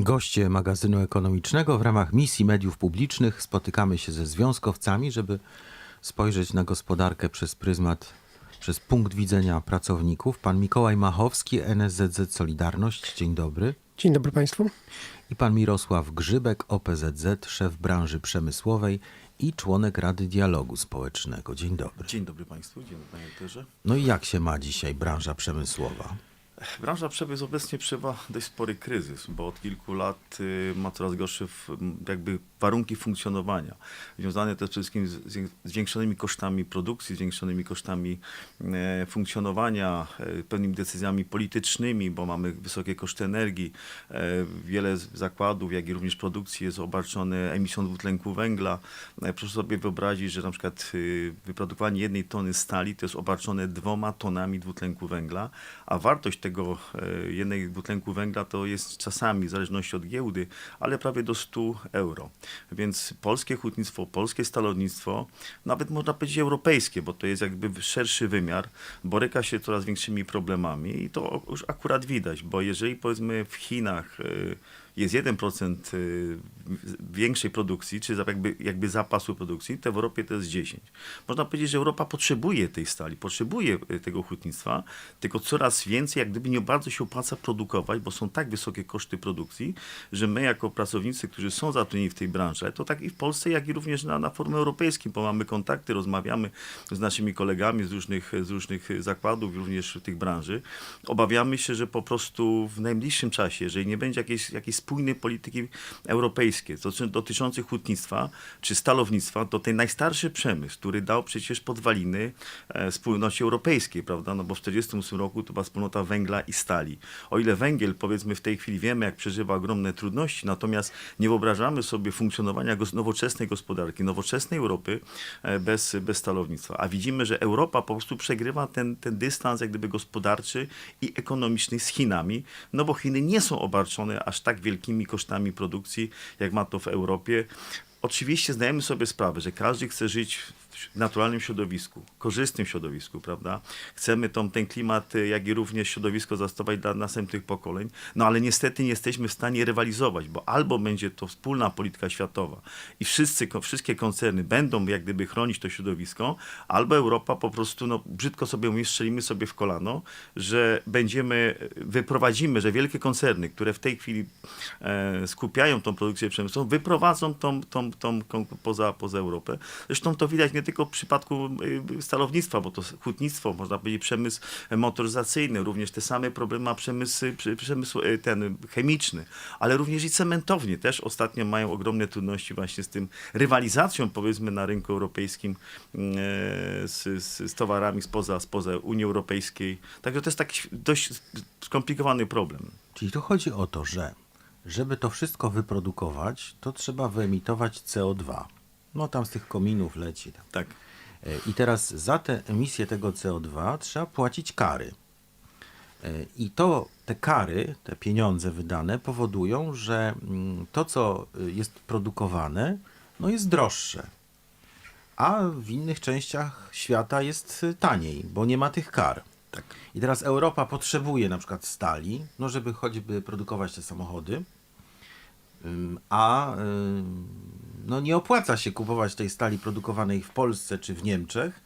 Goście magazynu ekonomicznego w ramach misji mediów publicznych spotykamy się ze związkowcami, żeby spojrzeć na gospodarkę przez pryzmat, przez punkt widzenia pracowników. Pan Mikołaj Machowski, NSZZ Solidarność, dzień dobry. Dzień dobry Państwu. I pan Mirosław Grzybek, OPZZ, szef branży przemysłowej i członek Rady Dialogu Społecznego. Dzień dobry. Dzień dobry Państwu, dzień dobry Panie Doktorze. No i jak się ma dzisiaj branża przemysłowa? Branża przemysł obecnie przebywa dość spory kryzys, bo od kilku lat y, ma coraz gorsze jakby warunki funkcjonowania, związane też przede wszystkim z zwiększonymi kosztami produkcji, zwiększonymi kosztami e, funkcjonowania, e, pewnymi decyzjami politycznymi, bo mamy wysokie koszty energii. E, wiele zakładów, jak i również produkcji jest obarczone emisją dwutlenku węgla. Proszę sobie wyobrazić, że na przykład y, wyprodukowanie jednej tony stali to jest obarczone dwoma tonami dwutlenku węgla, a wartość tego e, jednej dwutlenku węgla to jest czasami, w zależności od giełdy, ale prawie do 100 euro. Więc polskie hutnictwo, polskie stalownictwo, nawet można powiedzieć europejskie, bo to jest jakby szerszy wymiar, boryka się coraz większymi problemami i to już akurat widać, bo jeżeli powiedzmy w Chinach y, jest 1% y, większej produkcji, czy jakby, jakby zapasu produkcji, to w Europie to jest 10. Można powiedzieć, że Europa potrzebuje tej stali, potrzebuje y, tego hutnictwa, tylko coraz więcej, jak gdyby nie bardzo się opłaca produkować, bo są tak wysokie koszty produkcji, że my jako pracownicy, którzy są zatrudnieni w tej branży, to tak i w Polsce, jak i również na, na forum europejskim, bo mamy kontakty, rozmawiamy z naszymi kolegami z różnych, z różnych zakładów, również tych branży. Obawiamy się, że po prostu w najbliższym czasie, jeżeli nie będzie jakiejś, jakiejś spójnej polityki europejskiej doty- dotyczącej hutnictwa czy stalownictwa, to ten najstarszy przemysł, który dał przecież podwaliny e, wspólności europejskiej, prawda? No bo w 1948 roku to była wspólnota węgla i stali. O ile węgiel, powiedzmy, w tej chwili wiemy, jak przeżywa ogromne trudności, natomiast nie wyobrażamy sobie funkcjonowania nowoczesnej gospodarki, nowoczesnej Europy e, bez, bez stalownictwa. A widzimy, że Europa po prostu przegrywa ten, ten dystans jak gdyby gospodarczy i ekonomiczny z Chinami, no bo Chiny nie są obarczone aż tak wielkimi kosztami produkcji, jak ma to w Europie. Oczywiście zdajemy sobie sprawę, że każdy chce żyć naturalnym środowisku, korzystnym środowisku, prawda? Chcemy tą, ten klimat, y, jak i również środowisko zastosować dla następnych pokoleń, no ale niestety nie jesteśmy w stanie rywalizować, bo albo będzie to wspólna polityka światowa i wszyscy, wszystkie koncerny będą jak gdyby chronić to środowisko, albo Europa po prostu, no brzydko sobie mówiąc, strzelimy sobie w kolano, że będziemy, wyprowadzimy, że wielkie koncerny, które w tej chwili e, skupiają tą produkcję przemysłową, wyprowadzą tą, tą, tą, tą poza, poza Europę. Zresztą to widać nie tylko w przypadku y, stalownictwa, bo to hutnictwo, można powiedzieć przemysł motoryzacyjny, również te same problemy ma przemysł, przemysł y, ten chemiczny, ale również i cementownie też ostatnio mają ogromne trudności właśnie z tym rywalizacją powiedzmy na rynku europejskim y, z, z, z towarami spoza, spoza Unii Europejskiej. Także to jest taki dość skomplikowany problem. Czyli tu chodzi o to, że żeby to wszystko wyprodukować, to trzeba wyemitować CO2. No tam z tych kominów leci. Tam. Tak. E, I teraz za tę emisję tego CO2 trzeba płacić kary. E, I to, te kary, te pieniądze wydane powodują, że mm, to, co y, jest produkowane, no jest droższe. A w innych częściach świata jest y, taniej, bo nie ma tych kar. Tak. I teraz Europa potrzebuje na przykład stali, no żeby choćby produkować te samochody, a no nie opłaca się kupować tej stali produkowanej w Polsce czy w Niemczech.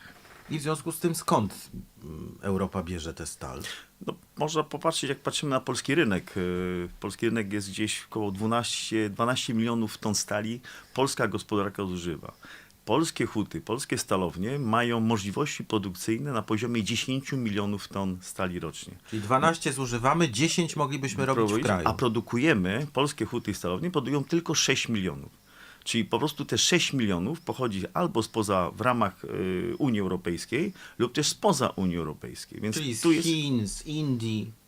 I w związku z tym skąd ym, Europa bierze tę stal? No, można popatrzeć, jak patrzymy na polski rynek. Yy, Polski rynek jest gdzieś około 12, 12 milionów ton stali. Polska gospodarka zużywa. Polskie huty, polskie stalownie mają możliwości produkcyjne na poziomie 10 milionów ton stali rocznie. Czyli 12 zużywamy, 10 moglibyśmy robić w kraju. A produkujemy, polskie huty i stalownie produkują tylko 6 milionów. Czyli po prostu te 6 milionów pochodzi albo spoza, w ramach y, Unii Europejskiej, lub też spoza Unii Europejskiej. Więc Czyli z tu jest... Chin, z Indii.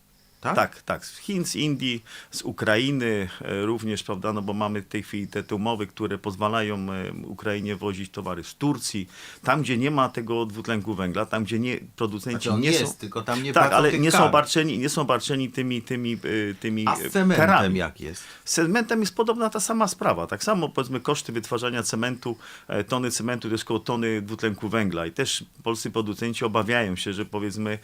Tak? Tak, tak. Z Chin, z Indii, z Ukrainy e, również, prawda, no bo mamy w tej chwili te, umowy, które pozwalają e, Ukrainie wozić towary z Turcji, tam gdzie nie ma tego dwutlenku węgla, tam gdzie nie, producenci Znaczy nie jest, są... tylko tam nie tak, ale nie są, obarczeni, nie są obarczeni tymi, tymi, e, tymi A z cementem karami. jak jest? Z cementem jest podobna ta sama sprawa. Tak samo powiedzmy koszty wytwarzania cementu, tony cementu to jest około tony dwutlenku węgla i też polscy producenci obawiają się, że powiedzmy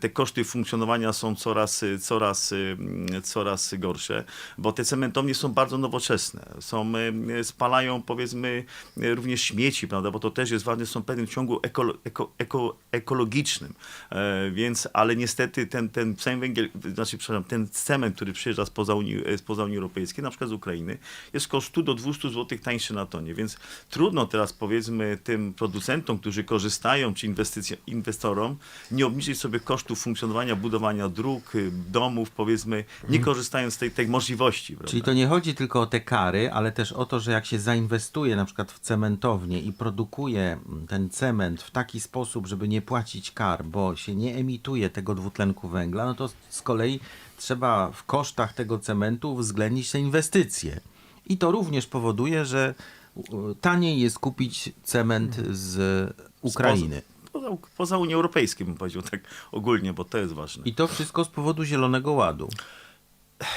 te koszty funkcjonowania są coraz, coraz, y, coraz gorsze, bo te cementownie są bardzo nowoczesne. Są, y, spalają powiedzmy również śmieci, prawda, bo to też jest ważne, są w pewnym ciągu ekolo, eko, eko, ekologicznym. E, więc, ale niestety ten, ten węgiel, znaczy, przepraszam, ten cement, który przyjeżdża spoza Unii, e, spoza Unii Europejskiej, na przykład z Ukrainy, jest około 100 do 200 zł tańszy na tonie, więc trudno teraz powiedzmy tym producentom, którzy korzystają, czy inwestorom, nie obniżyć sobie kosztów funkcjonowania, budowania dróg, domów, powiedzmy, nie korzystając z tej, tej możliwości. Prawda? Czyli to nie chodzi tylko o te kary, ale też o to, że jak się zainwestuje na przykład w cementownię i produkuje ten cement w taki sposób, żeby nie płacić kar, bo się nie emituje tego dwutlenku węgla, no to z kolei trzeba w kosztach tego cementu uwzględnić te inwestycje. I to również powoduje, że taniej jest kupić cement z Ukrainy. Poza, poza Unią Europejską, bym powiedział tak ogólnie, bo to jest ważne. I to wszystko z powodu Zielonego Ładu.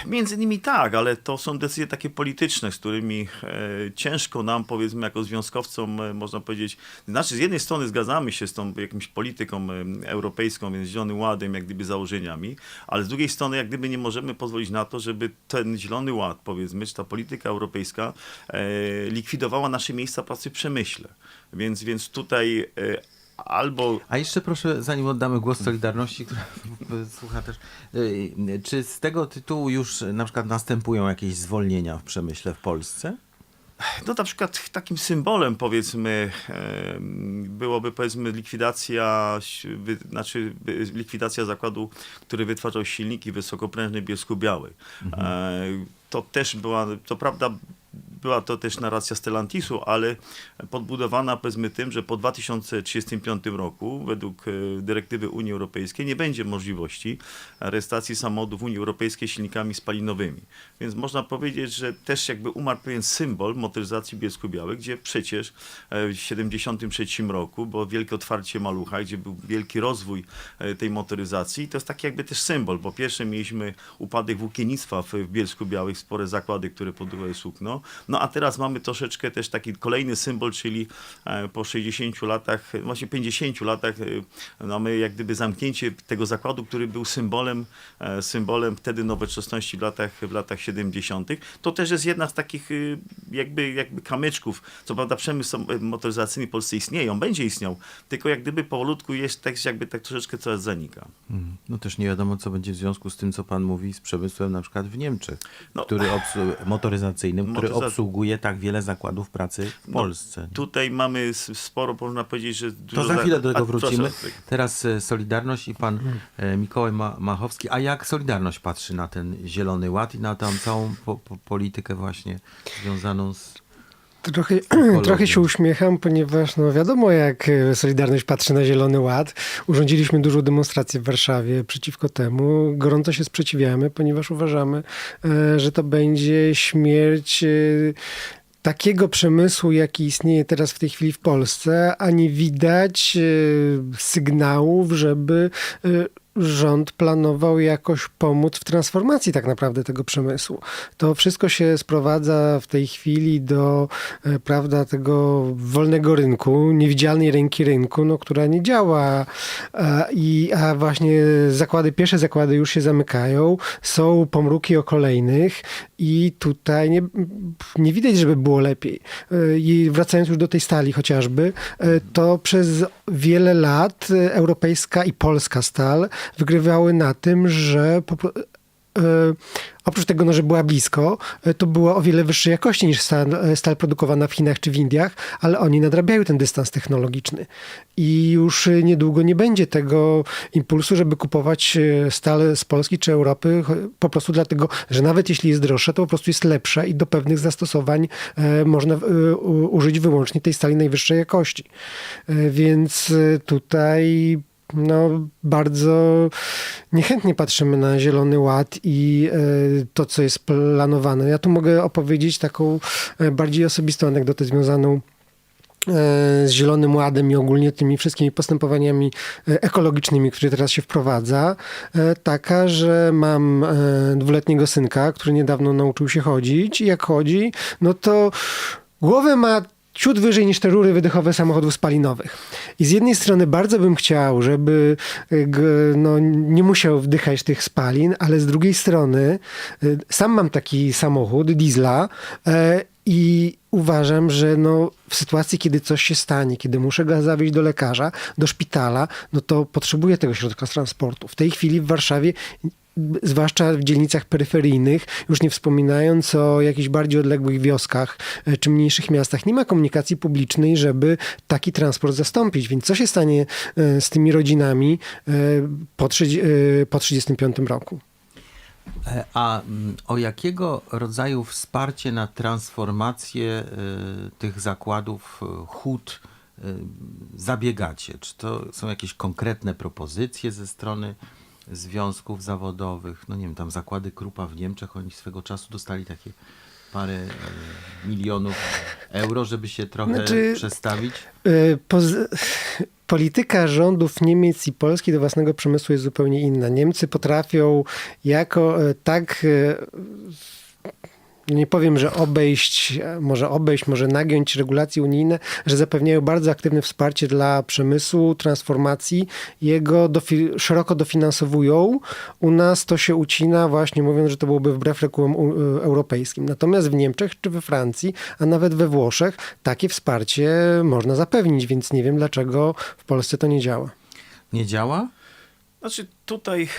Między innymi tak, ale to są decyzje takie polityczne, z którymi e, ciężko nam, powiedzmy, jako związkowcom, e, można powiedzieć, znaczy z jednej strony zgadzamy się z tą jakimś polityką e, europejską, więc Zielonym Ładem, jak gdyby założeniami, ale z drugiej strony, jak gdyby nie możemy pozwolić na to, żeby ten Zielony Ład, powiedzmy, czy ta polityka europejska e, likwidowała nasze miejsca pracy w przemyśle. Więc, więc tutaj e, albo A jeszcze proszę, zanim oddamy głos Solidarności, która słucha też, y, czy z tego tytułu już na przykład następują jakieś zwolnienia w przemyśle w Polsce? No na przykład takim symbolem powiedzmy byłoby powiedzmy likwidacja, znaczy likwidacja zakładu, który wytwarzał silniki wysokoprężne Bielsku Białej. E, to też była, to prawda była to też narracja Stellantisu, ale podbudowana powiedzmy tym, że po 2035 roku według e, dyrektywy Unii Europejskiej nie będzie możliwości rejestracji samochodów Unii Europejskiej silnikami spalinowymi. Więc można powiedzieć, że też jakby umarł pewien symbol motoryzacji Bielsku Białej, gdzie przecież e, w 73 roku było wielkie otwarcie Malucha, gdzie był wielki rozwój e, tej motoryzacji. To jest taki jakby też symbol. Po pierwsze mieliśmy upadek włókiennictwa w, Bielsku Białej, spore zakłady, które produkowały sukno. No a teraz mamy troszeczkę też taki kolejny symbol, czyli e, po 60 latach, właśnie 50 latach e, mamy jak gdyby zamknięcie tego zakładu, który był symbolem, e, symbolem wtedy nowoczesności w latach, w latach 70. To też jest jedna z takich y, jakby, jakby kamyczków. Co prawda przemysł motoryzacyjny w Polsce istnieje, on będzie istniał, tylko jak gdyby powolutku jest tak jakby tak troszeczkę coraz zanika. Mhm. No też nie wiadomo, co będzie w związku z tym, co pan mówi, z przemysłem na przykład w Niemczech, No. który motoryzacyjnym, który Motoryza- obsługuje tak wiele zakładów pracy w No, Polsce. Tutaj mamy sporo, można powiedzieć, że To dużo za chwilę do a, tego wrócimy. Teraz e, Solidarność i pan e, Mikołaj Ma- Machowski. A jak Solidarność patrzy na ten Zielony Ład i na tą całą po, po, politykę właśnie związaną z... Trochę, trochę się uśmiecham, ponieważ no wiadomo, jak e, Solidarność patrzy na Zielony Ład. Urządziliśmy dużą demonstrację w Warszawie przeciwko temu. Gorąco się sprzeciwiamy, ponieważ uważamy, e, że to będzie śmierć e, takiego przemysłu, jaki istnieje teraz w tej chwili w Polsce, a nie widać sygnałów, żeby rząd planował jakoś pomóc w transformacji tak naprawdę tego przemysłu. To wszystko się sprowadza w tej chwili do e, prawda, tego wolnego rynku, niewidzialnej ręki rynku, no, która nie działa. A, i, a właśnie zakłady, pierwsze zakłady już się zamykają, są pomruki o kolejnych i tutaj nie, nie widać, żeby było lepiej. E, I wracając już do tej stali chociażby, e, to przez wiele lat e, europejska i polska stal wygrywały na tym, że po, e, oprócz tego, no, że była blisko, e, to była o wiele wyższej jakości niż stal, e, stal produkowana w Chinach czy w Indiach, ale oni nadrabiają ten dystans technologiczny. I już niedługo nie będzie tego impulsu, żeby kupować stal z Polski czy Europy, po prostu dlatego, że nawet jeśli jest droższa, to po prostu jest lepsza i do pewnych zastosowań można użyć wyłącznie tej stali najwyższej jakości. Więc tutaj no, bardzo niechętnie patrzymy na Zielony Ład i e, to, co jest planowane. Ja tu mogę opowiedzieć taką e, bardziej osobistą anegdotę związaną e, z Zielonym Ładem i ogólnie tymi wszystkimi postępowaniami ekologicznymi, które teraz się wprowadza, taka, że mam dwuletniego synka, który niedawno nauczył się chodzić i jak chodzi, no to głowę ma ciut wyżej niż te rury wydechowe samochodów spalinowych. I z jednej strony bardzo bym chciał, żeby y, no, nie musiał wdychać tych spalin, ale z drugiej strony y, sam mam taki samochód, diesla, e, i uważam, że no, w sytuacji, kiedy coś się stanie, kiedy muszę go zawieźć do lekarza, do szpitala, no to potrzebuję tego środka transportu. W tej chwili w Warszawie zwłaszcza w dzielnicach peryferyjnych, już nie wspominając o jakichś bardziej odległych wioskach e, czy mniejszych miastach, nie ma komunikacji publicznej, żeby taki transport zastąpić. Więc co się stanie e, z tymi rodzinami e, po, trzydzie- e, po 35 roku? A mm, o jakiego rodzaju wsparcie na transformację tych zakładów hut zabiegacie? Czy to są jakieś konkretne propozycje ze strony związków zawodowych? No nie wiem, tam zakłady Krupa w Niemczech, oni swego czasu dostali takie parę e, milionów euro, żeby się trochę Znaczy- przestawić. E, Polityka rządów Niemiec i Polski do własnego przemysłu jest zupełnie inna. Niemcy potrafią jako e, tak nie powiem, że obejść, może obejść, może nagiąć regulacje unijne, że zapewniają bardzo aktywne wsparcie dla przemysłu, transformacji. Jego dofi- szeroko dofinansowują. U nas to się ucina właśnie mówiąc, że to byłoby wbrew regułom europejskim. Natomiast w Niemczech czy we Francji, a nawet we Włoszech takie wsparcie można zapewnić, więc nie wiem dlaczego w Polsce to nie działa. Nie działa? Znaczy tutaj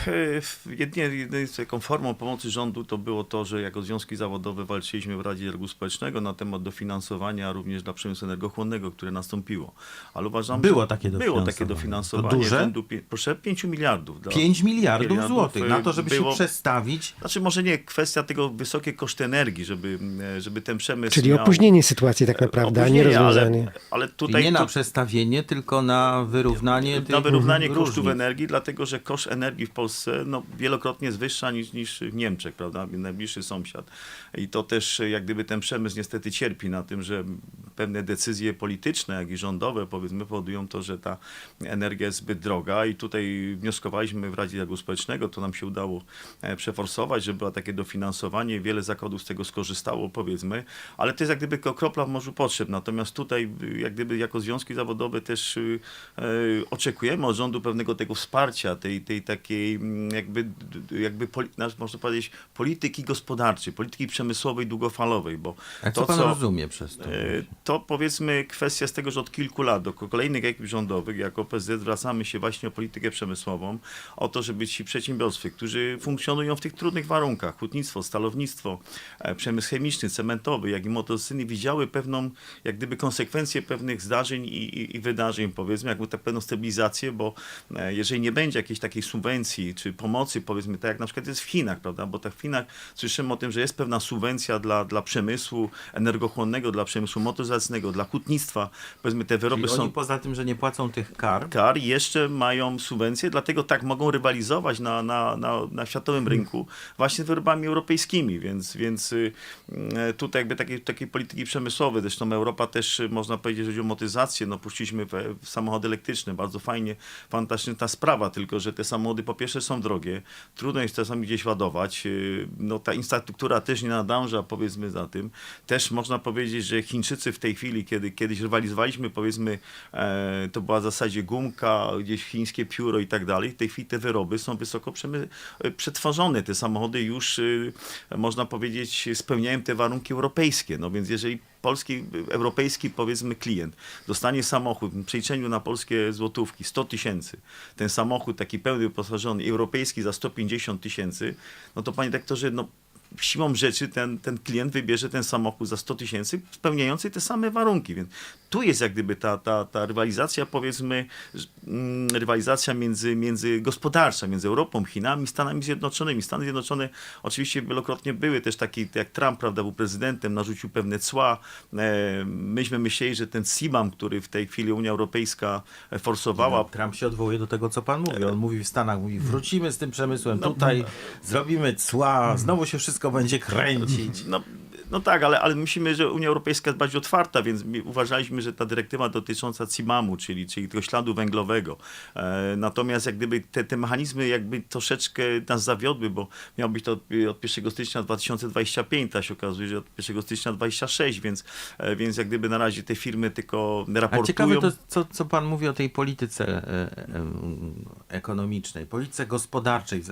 e, jedynie taką formą pomocy rządu to było to, że jako związki zawodowe walczyliśmy w Radzie Dialogu Społecznego na temat dofinansowania również dla przemysłu energochłonnego, które nastąpiło. Ale uważam, Było że takie było dofinansowanie. takie dofinansowanie. To duże? Rzędu, proszę, 5 miliardów. Dla, 5 miliardów, miliardów, złotych na to, żeby było- się przestawić. Znaczy może nie kwestia tego wysokie koszty energii, żeby, e, żeby ten przemysł Czyli miał... opóźnienie sytuacji tak naprawdę, a nie rozwiązanie. Ale, ale tutaj nie na to- przestawienie, tylko na wyrównanie na wyrównanie różnic. kosztów energii, dlatego że koszt energii w Polsce no, wielokrotnie jest wyższa niż, niż w Niemczech, prawda? Najbliższy sąsiad. I to też jak gdyby ten przemysł niestety cierpi na tym, że pewne decyzje polityczne, jak i rządowe powiedzmy powodują to, że ta energia jest zbyt droga i tutaj wnioskowaliśmy w Radzie Dialogu Społecznego, to nam się udało e, przeforsować, żeby było takie dofinansowanie, wiele zakładów z tego skorzystało powiedzmy, ale to jest jak gdyby kropla w morzu potrzeb, natomiast tutaj y, jak gdyby jako związki zawodowe też y, e, oczekujemy od rządu pewnego tego wsparcia, tej, tej takiej mm, jakby, jakby można powiedzieć polityki gospodarczej, polityki przemysłowej długofalowej, bo A co to, pan co- rozumie przez to? E, To powiedzmy kwestia z tego, że od kilku lat do kolejnych ekip rządowych jako PZZ zwracamy się właśnie o politykę przemysłową, o to, żeby ci przedsiębiorstwy, którzy funkcjonują w tych trudnych warunkach, hutnictwo, stalownictwo, e, przemysł chemiczny, cementowy, jak i motocyny, widziały pewną, jak gdyby konsekwencje pewnych zdarzeń i, i, i wydarzeń, powiedzmy, jakby tak pewną stabilizację, bo e, jeżeli nie będzie jakiejś takiej subwencji czy pomocy, powiedzmy, tak jak na przykład jest w Chinach, prawda, bo tak w Chinach słyszymy o tym, że jest pewna subwencja dla, dla przemysłu energochłonnego, dla przemysłu motoryzacyjnego, dla hutnictwa, powiedzmy, te wyroby Czyli są oni poza tym, że nie płacą tych kar, kar jeszcze mają subwencje, dlatego tak mogą rywalizować na, na, na, na światowym rynku właśnie z wyrobami europejskimi, więc, więc y, y, tutaj jakby takiej, takiej polityki przemysłowej, zresztą Europa też y, można powiedzieć, że chodzi o motoryzację, no puściliśmy w, w samochody elektryczne, bardzo fajnie, fantastyczna ta sprawa, tylko że te samochody po pierwsze są drogie, trudno jest czasami gdzieś ładować, y, no ta infrastruktura też nie nadąża powiedzmy za tym, też można powiedzieć, że Chińczycy w tej chwili, kiedy kiedyś rywalizowaliśmy powiedzmy, e, to była w zasadzie gumka, gdzieś chińskie pióro i tak dalej, w tej chwili te wyroby są wysoko e, przetworzone, te samochody już y, można powiedzieć spełniają te warunki europejskie, no więc jeżeli polski, europejski powiedzmy klient. Dostanie samochód w przeliczeniu na polskie złotówki 100 tysięcy, ten samochód taki pełny wyposażony europejski za 150 tysięcy, no to panie dyrektorze, no siłą rzeczy ten, ten klient wybierze ten samochód za 100 tysięcy, spełniający te same warunki. Więc tu jest jak gdyby ta, ta, ta rywalizacja, powiedzmy, mm, rywalizacja między, między gospodarcza, między Europą, Chinami Stanami Zjednoczonymi. Stany Zjednoczone oczywiście wielokrotnie były też taki, jak Trump, prawda, był prezydentem, narzucił pewne cła. E, myśmy myśleli, że ten CBAM, który w tej chwili Unia Europejska e, forsowała, Trump się odwołuje do tego, co pan mówi. On mówi w Stanach, mówi, wrócimy z tym przemysłem No, tutaj, zrobimy cła, znowu się wszystko będzie kręcić. No, No tak, ale, ale myślimy, że Unia Europejska jest bardziej otwarta, więc uważaliśmy, że ta dyrektywa dotycząca CIMAM-u, czyli, czyli tego śladu węglowego. E, natomiast jak gdyby te, te mechanizmy jakby troszeczkę nas zawiodły, bo miał być to od, od 1 stycznia 2025, a się okazuje, że od 1 stycznia 26, więc, e, więc jak gdyby na razie te firmy tylko A raportują. ciekawe to, co, co pan mówi o tej polityce e, e, ekonomicznej, polityce gospodarczej,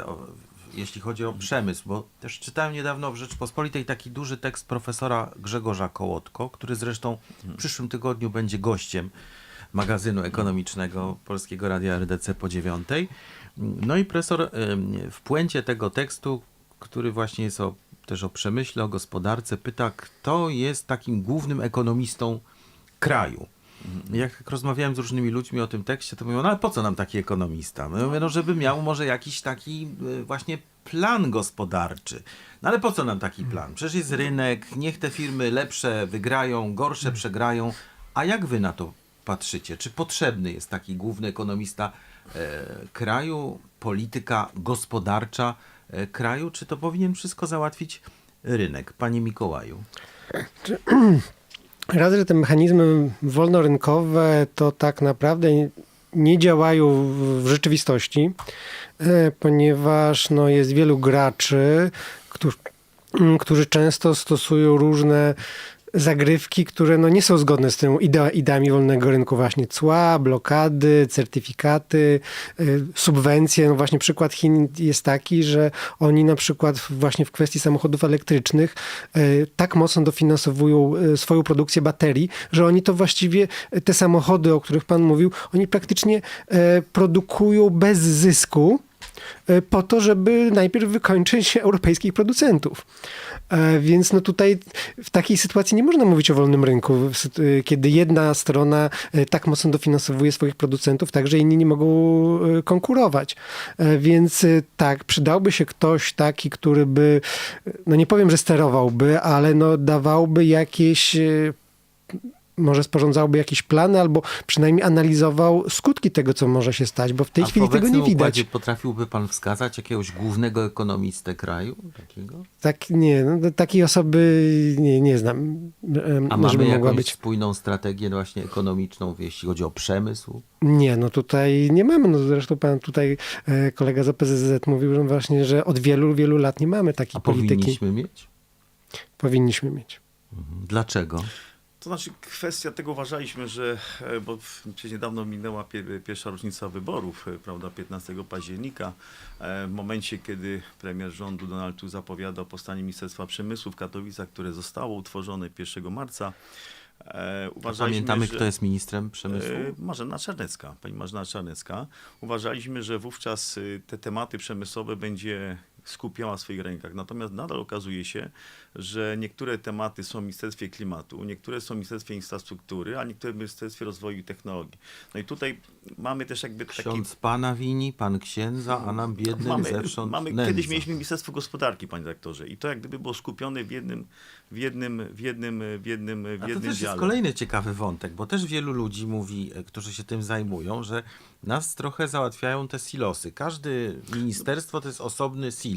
jeśli chodzi o przemysł, bo też czytałem niedawno w Rzeczpospolitej taki duży tekst profesora Grzegorza Kołotko, który zresztą w przyszłym tygodniu będzie gościem magazynu ekonomicznego Polskiego Radia RDC po dziewiątej. No i profesor w puencie tego tekstu, który właśnie jest o, też o przemyśle, o gospodarce, pyta, kto jest takim głównym ekonomistą kraju. Jak tak rozmawiałem z różnymi ludźmi o tym tekście, to mówią, no ale po co nam taki ekonomista? No, mówię, no żeby miał może jakiś taki y, właśnie plan gospodarczy. No ale po co nam taki plan? Przecież jest rynek, niech te firmy lepsze wygrają, gorsze przegrają. A jak wy na to patrzycie? Czy potrzebny jest taki główny ekonomista e, kraju, polityka gospodarcza e, kraju, czy to powinien wszystko załatwić rynek? Panie Mikołaju. Raz, że te mechanizmy wolnorynkowe to tak naprawdę nie działają w- rzeczywistości, e, ponieważ no, jest wielu graczy, którzy, którzy często stosują różne zagrywki, które no, nie są zgodne z tym idea, ideami wolnego rynku. Właśnie cła, blokady, certyfikaty, y, subwencje. No właśnie przykład Chin jest taki, że oni na przykład właśnie w kwestii samochodów elektrycznych y, tak mocno dofinansowują y, swoją produkcję baterii, że oni to właściwie te samochody, o których pan mówił, oni praktycznie produkują bez zysku po to, żeby najpierw wykończyć europejskich producentów. E, Więc no tutaj w takiej sytuacji nie można mówić o wolnym rynku, y, kiedy jedna strona e, tak mocno dofinansowuje swoich producentów, tak, że inni nie mogą konkurować. E, Więc tak, przydałby się ktoś taki, który by, no nie powiem, że sterowałby, ale no dawałby jakieś może sporządzałby jakieś plany, albo przynajmniej analizował skutki tego, co może się stać, bo w tej A w chwili tego obecnym nie widać. potrafiłby pan wskazać jakiegoś głównego ekonomistę kraju? Takiego? Tak, nie, no, takiej osoby nie, nie znam, A mamy żeby mogła jakąś być. spójną strategię właśnie ekonomiczną, jeśli chodzi o przemysł? Nie, no tutaj nie mamy. No zresztą pan tutaj, e, kolega z OPZZ mówił że właśnie, że od wielu, wielu lat nie mamy takiej A polityki. powinniśmy mieć? Powinniśmy mieć. Mhm. Dlaczego? To znaczy kwestia tego uważaliśmy, że, e, bo przecież niedawno minęła pie, pierwsza rocznica wyborów, e, prawda, 15 października, e, w momencie, kiedy premier rządu Donald Tusk zapowiadał powstanie Ministerstwa Przemysłu w Katowicach, które zostało utworzone 1 marca, uważaliśmy, Pamiętamy, że... kto jest ministrem przemysłu? Marzena Czarnecka, pani Marzena Czarnecka. Uważaliśmy, że wówczas te tematy przemysłowe będzie skupiała w swoich rękach. Natomiast nadal okazuje się, że niektóre tematy są w Ministerstwie Klimatu, niektóre są w Ministerstwie Infrastruktury, a niektóre w Ministerstwie Rozwoju i Technologii. No i tutaj mamy też jakby taki... Ksiądz pana wini, pan księdza, a nam biednym Mamy, zewsząd mamy nędza. kiedyś mieliśmy Ministerstwo Gospodarki, panie doktorze, i to jak gdyby było skupione w jednym, w jednym, w jednym, w jednym, w A to jednym też jest dziale. kolejny ciekawy wątek, bo też wielu ludzi mówi, e, którzy się tym zajmują, że nas trochę załatwiają te silosy. Każdy ministerstwo to jest osobny silos.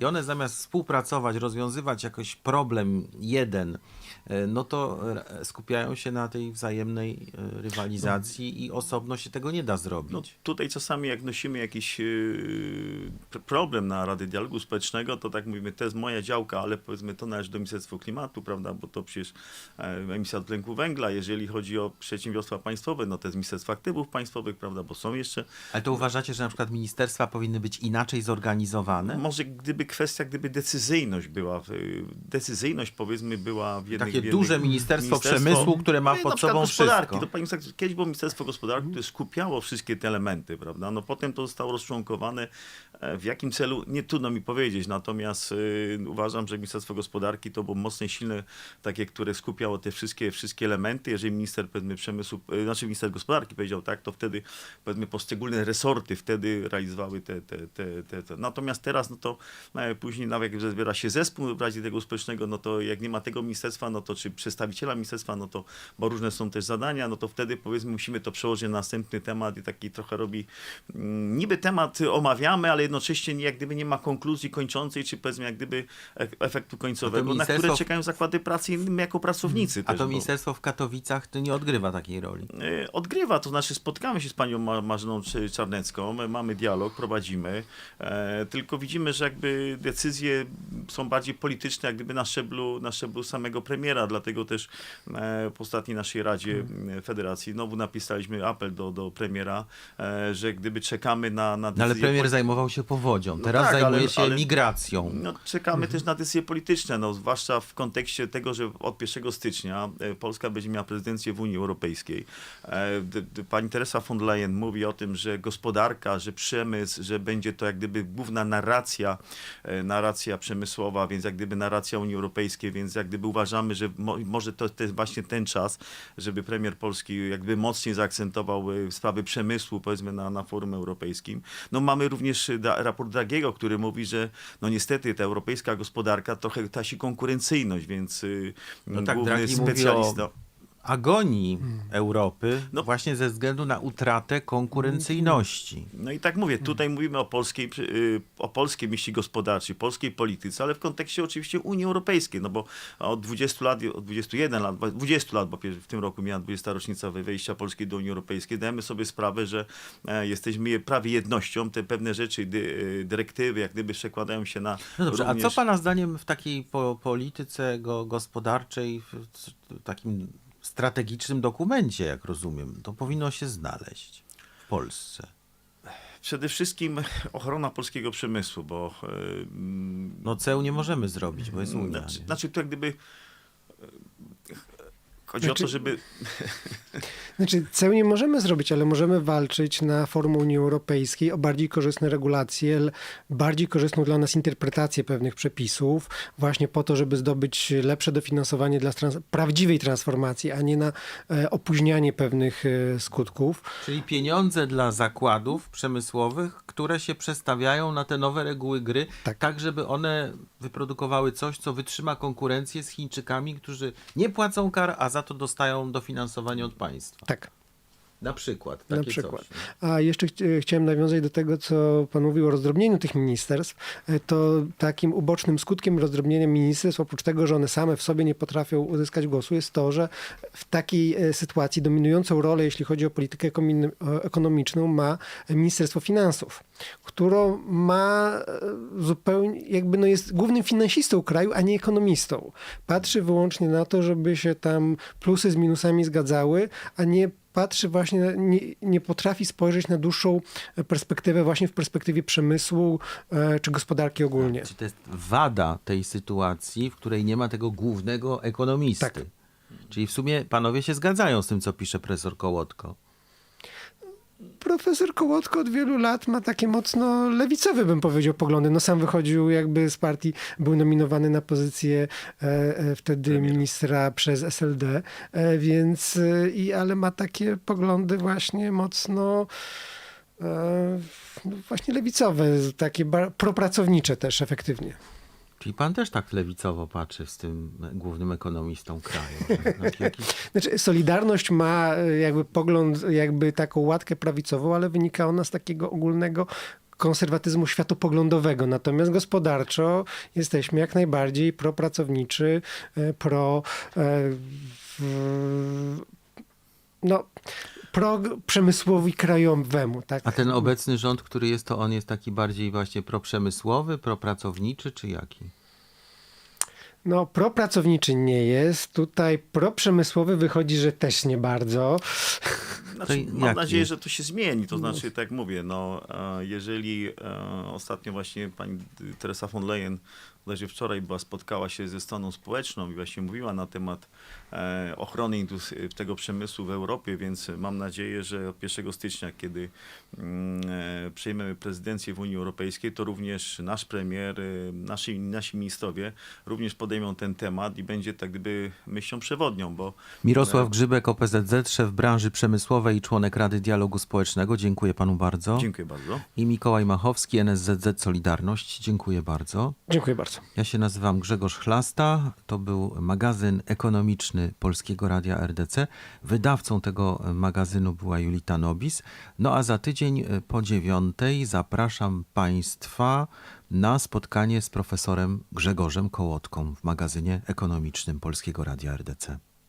I one zamiast współpracować, rozwiązywać jakoś problem jeden, no to e, skupiają się na tej wzajemnej e, rywalizacji i osobno się tego nie da zrobić. No, tutaj czasami jak nosimy jakiś pr- problem na Radę Dialogu Społecznego, to tak mówimy, to jest moja działka, ale powiedzmy to należy do Ministerstwa Klimatu, prawda, bo to przecież e, emisja dwutlenku węgla, jeżeli chodzi o przedsiębiorstwa państwowe, no to jest Ministerstwo Aktywów Państwowych, prawda, bo są jeszcze, Ale to uważacie, że na przykład ministerstwa powinny być inaczej zorganizowane? może gdyby kwestia, gdyby decyzyjność była, decyzyjność powiedzmy była w jednej... Takie duże ministerstwo przemysłu, które ma no pod sobą gospodarki. wszystko. To pani kiedyś było Ministerstwo Gospodarki, które skupiało wszystkie te elementy, prawda? No potem to zostało rozczłonkowane. E, W jakim celu? Nie trudno mi powiedzieć, natomiast y, uważam, że Ministerstwo Gospodarki to było mocno silne, takie, które skupiało te wszystkie, wszystkie elementy. Jeżeli minister powiedzmy przemysłu, y, znaczy minister gospodarki powiedział tak, to wtedy powiedzmy poszczególne resorty wtedy realizowały te, te, te, te, te. Natomiast teraz, no to e, później nawet jak zbiera się zespół w razie tego społecznego, no to jak nie ma tego ministerstwa, no to czy przedstawiciela ministerstwa, no to, bo różne są też zadania, no to wtedy powiedzmy musimy to przełożyć na następny temat i taki trochę robi, mm, niby temat omawiamy, ale jednocześnie nie, jak gdyby nie ma konkluzji kończącej, czy powiedzmy jak gdyby e- efektu końcowego, na które czekają zakłady pracy i my jako pracownicy A też. to bo- ministerstwo w Katowicach to nie odgrywa takiej roli. E, odgrywa, to znaczy spotkamy się z panią Ma- Marzeną Czy- Czarnecką, mamy dialog, prowadzimy, e, tylko widzimy, że jakby decyzje są bardziej polityczne, jak gdyby na szczeblu, na szczeblu samego premiera, dlatego też e, w ostatniej naszej Radzie Federacji znowu napisaliśmy apel do, do premiera, e, że gdyby czekamy na, na No, ale premier zajmował się powodzią, No teraz tak, zajmuje ale- się ale- migracją. no, czekamy też na decyzje polityczne, no, zwłaszcza w kontekście tego, że od 1 stycznia e, Polska będzie miała prezydencję w Unii Europejskiej. Pani Teresa von Leyen mówi o tym, że gospodarka, że przemysł, że będzie to jak gdyby główna narracja, narracja przemysłowa, więc jak gdyby narracja Unii Europejskiej, więc jak gdyby uważamy, że mo, może to, to jest właśnie ten czas, żeby premier Polski jakby mocniej zaakcentował e, sprawy przemysłu, powiedzmy na, na forum europejskim. No mamy również e, da, raport Dragiego, który mówi, że no niestety ta europejska gospodarka trochę tasi konkurencyjność, więc y, No tak, główny Draghi mówi specjalista... o agonii Hmm. Europy No. właśnie ze względu na utratę konkurencyjności. No i tak mówię, tutaj mówimy o polskiej, y, o polskiej myśli gospodarczej, polskiej polityce, ale w kontekście oczywiście Unii Europejskiej, no bo od 20 lat, od 21 lat, 20 lat, bo w tym roku miała 20 rocznica wejścia Polski do Unii Europejskiej, dajemy sobie sprawę, że e, jesteśmy prawie jednością, te pewne rzeczy, y, dyrektywy, jak gdyby przekładają się na No dobrze, a również... co pana zdaniem w takiej po, polityce go, gospodarczej, w takim strategicznym dokumencie, jak rozumiem, to powinno się znaleźć w Polsce? Przede wszystkim ochrona polskiego przemysłu, bo e, No ceł nie możemy zrobić, bo jest Unia. Znaczy, znaczy to jak gdyby e, chodzi Znaczy- o to, żeby Znaczy, ceł nie możemy zrobić, ale możemy walczyć na forum Unii Europejskiej o bardziej korzystne regulacje, bardziej korzystną dla nas interpretację pewnych przepisów, właśnie po to, żeby zdobyć lepsze dofinansowanie dla trans- prawdziwej transformacji, a nie na e, opóźnianie pewnych e, skutków. Czyli pieniądze dla zakładów przemysłowych, które się przestawiają na te nowe reguły gry, tak. Tak. żeby one wyprodukowały coś, co wytrzyma konkurencję z Chińczykami, którzy nie płacą kar, a za to dostają dofinansowanie od państwa. Tak. Na przykład. Na Takie przykład. Coś. A jeszcze chci- chciałem nawiązać do tego, co pan mówił o rozdrobnieniu tych ministerstw. E, To takim ubocznym skutkiem rozdrobnienia ministerstw, oprócz tego, że one same w sobie nie potrafią uzyskać głosu, jest to, że w takiej e, sytuacji dominującą rolę, jeśli chodzi o politykę ekonomiczną, ma Ministerstwo Finansów, którą ma e, zupełnie, jakby no jest głównym finansistą kraju, a nie ekonomistą. Patrzy wyłącznie na to, żeby się tam plusy z minusami zgadzały, a nie patrzy właśnie, nie, nie potrafi spojrzeć na dłuższą perspektywę, właśnie w perspektywie przemysłu e, czy gospodarki ogólnie. Czy to jest wada tej sytuacji, w której nie ma tego głównego ekonomisty? Tak. Czyli w sumie panowie się zgadzają z tym, co pisze profesor Kołotko. Profesor Kołotko od wielu lat ma takie mocno lewicowe, bym powiedział, poglądy. No sam wychodził jakby z partii, był nominowany na pozycję e, e, wtedy Premiera. ministra przez SLD, e, więc, e, i, ale ma takie poglądy właśnie mocno e, no właśnie lewicowe, takie propracownicze też efektywnie. Czyli pan też tak lewicowo patrzy z tym głównym ekonomistą kraju. jakiś- Znaczy, Solidarność ma e, jakby pogląd, jakby taką łatkę prawicową, ale wynika ona z takiego ogólnego konserwatyzmu światopoglądowego. Natomiast gospodarczo jesteśmy jak najbardziej propracowniczy, e, pro e, w- no, pro przemysłowi krajowemu. Tak? A ten obecny rząd, który jest, to on jest taki bardziej właśnie proprzemysłowy, propracowniczy, czy jaki? No, propracowniczy nie jest. Tutaj proprzemysłowy wychodzi, że też nie bardzo. Znaczy, mam jaki? nadzieję, że to się zmieni. To znaczy, tak jak mówię, no, e, jeżeli e, ostatnio właśnie pani Teresa von Leyen, bodajże wczoraj była, spotkała się ze stroną społeczną i właśnie mówiła na temat e, ochrony indus- tego przemysłu w Europie, więc mam nadzieję, że od 1 stycznia, kiedy mm, e, przejmiemy prezydencję w Unii Europejskiej, to również nasz premier, e, nasi, nasi ministrowie również podejmą ten temat i będzie tak gdyby myślą przewodnią, bo Mirosław Grzybek, OPZZ, szef branży przemysłowej i członek Rady Dialogu Społecznego. Dziękuję panu bardzo. dziękuję bardzo. I Mikołaj Machowski, NSZZ Solidarność. Dziękuję bardzo. Dziękuję bardzo. Bardzo. Ja się nazywam Grzegorz Chlasta. To był magazyn ekonomiczny Polskiego Radia RDC. Wydawcą tego magazynu była Julita Nobis. No a za tydzień e, po dziewiątej zapraszam Państwa na spotkanie z profesorem Grzegorzem Kołotką w magazynie ekonomicznym Polskiego Radia RDC.